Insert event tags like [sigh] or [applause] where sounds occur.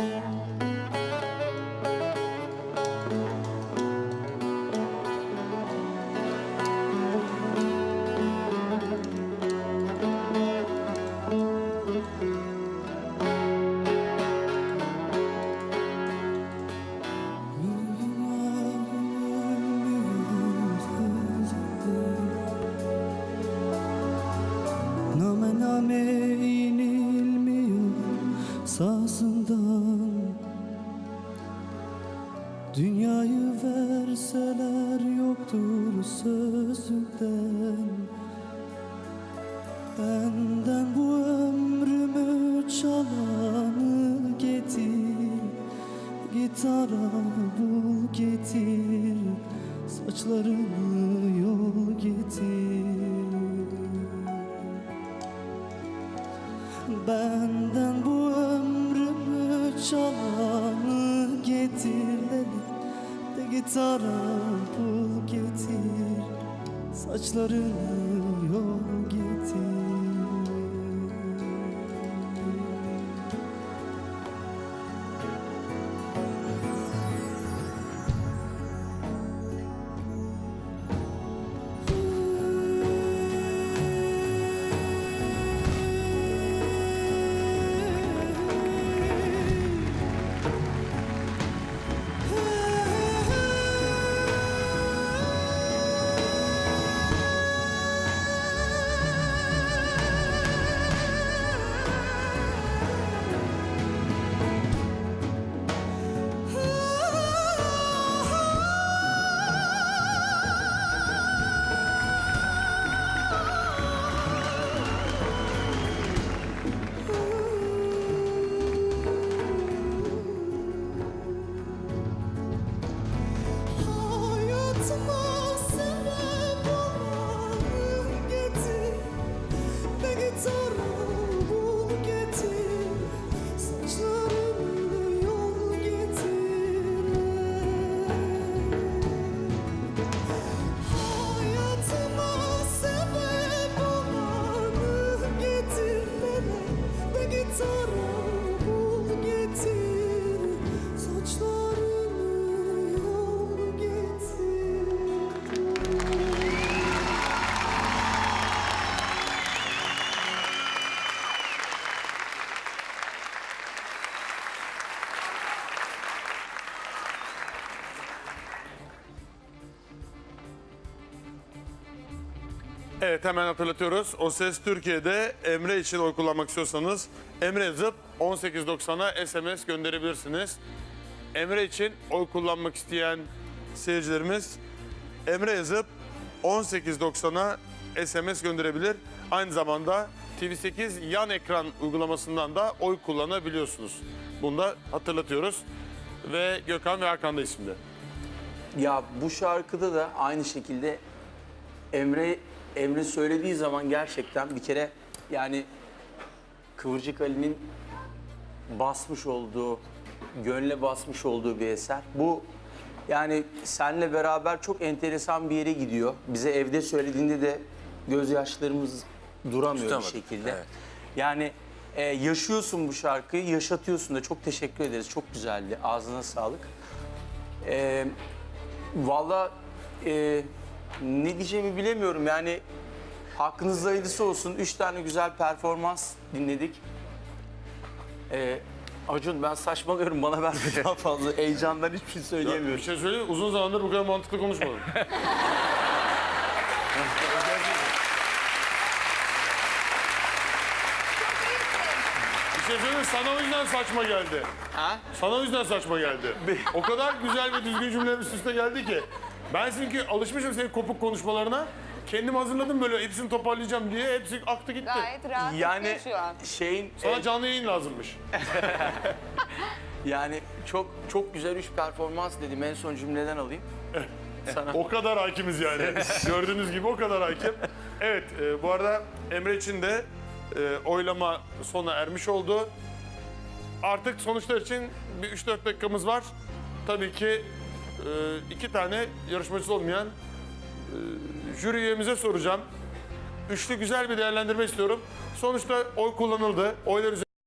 Name name inilmiyor sazından Dünyayı verseler yoktur sözünden Benden bu ömrümü çalanı getir. Gitara bul getir. Saçlarını yol getir. Benden bu ömrümü çalanı gitara bul getir Saçlarını yol getir Evet hemen hatırlatıyoruz. O Ses Türkiye'de Emre için oy kullanmak istiyorsanız Emre yazıp 1890'a SMS gönderebilirsiniz. Emre için oy kullanmak isteyen seyircilerimiz Emre yazıp 1890'a SMS gönderebilir. Aynı zamanda TV8 yan ekran uygulamasından da oy kullanabiliyorsunuz. Bunu da hatırlatıyoruz. Ve Gökhan ve Hakan da isimde. Ya bu şarkıda da aynı şekilde Emre Emre söylediği zaman gerçekten bir kere yani Kıvırcık Ali'nin basmış olduğu, gönle basmış olduğu bir eser. Bu yani senle beraber çok enteresan bir yere gidiyor. Bize evde söylediğinde de gözyaşlarımız duramıyor Tutamadık, bir şekilde. evet. Yani e, yaşıyorsun bu şarkıyı, yaşatıyorsun da çok teşekkür ederiz. Çok güzeldi. Ağzına sağlık. E, Valla e, ne diyeceğimi bilemiyorum yani hakkınızda hayırlısı olsun. Üç tane güzel performans dinledik. E, Acun ben saçmalıyorum bana ver daha fazla heyecandan hiçbir şey Bir söyleyemiyorum. şey söyleyeyim mi? Uzun zamandır bu kadar mantıklı konuşmadım. [laughs] Bir şey söyleyeyim mi? Sana o yüzden saçma geldi. Ha? Sana o yüzden saçma geldi. O kadar güzel ve düzgün cümleler üst üste geldi ki. Ben çünkü alışmışım senin kopuk konuşmalarına. Kendim hazırladım böyle hepsini toparlayacağım diye. Hepsi aktı gitti. Gayet rahat Yani şu an. şeyin Sana e, canlı yayın lazımmış. [laughs] yani çok çok güzel üç performans dedim en son cümleden alayım. [laughs] Sana. O kadar hakimiz yani. [laughs] Gördüğünüz gibi o kadar hakim. Evet, e, bu arada Emre için de e, oylama sona ermiş oldu. Artık sonuçlar için bir 3-4 dakikamız var. Tabii ki iki tane yarışmacısı olmayan e, jüri üyemize soracağım. Üçlü güzel bir değerlendirme istiyorum. Sonuçta oy kullanıldı. Oylar üzerinde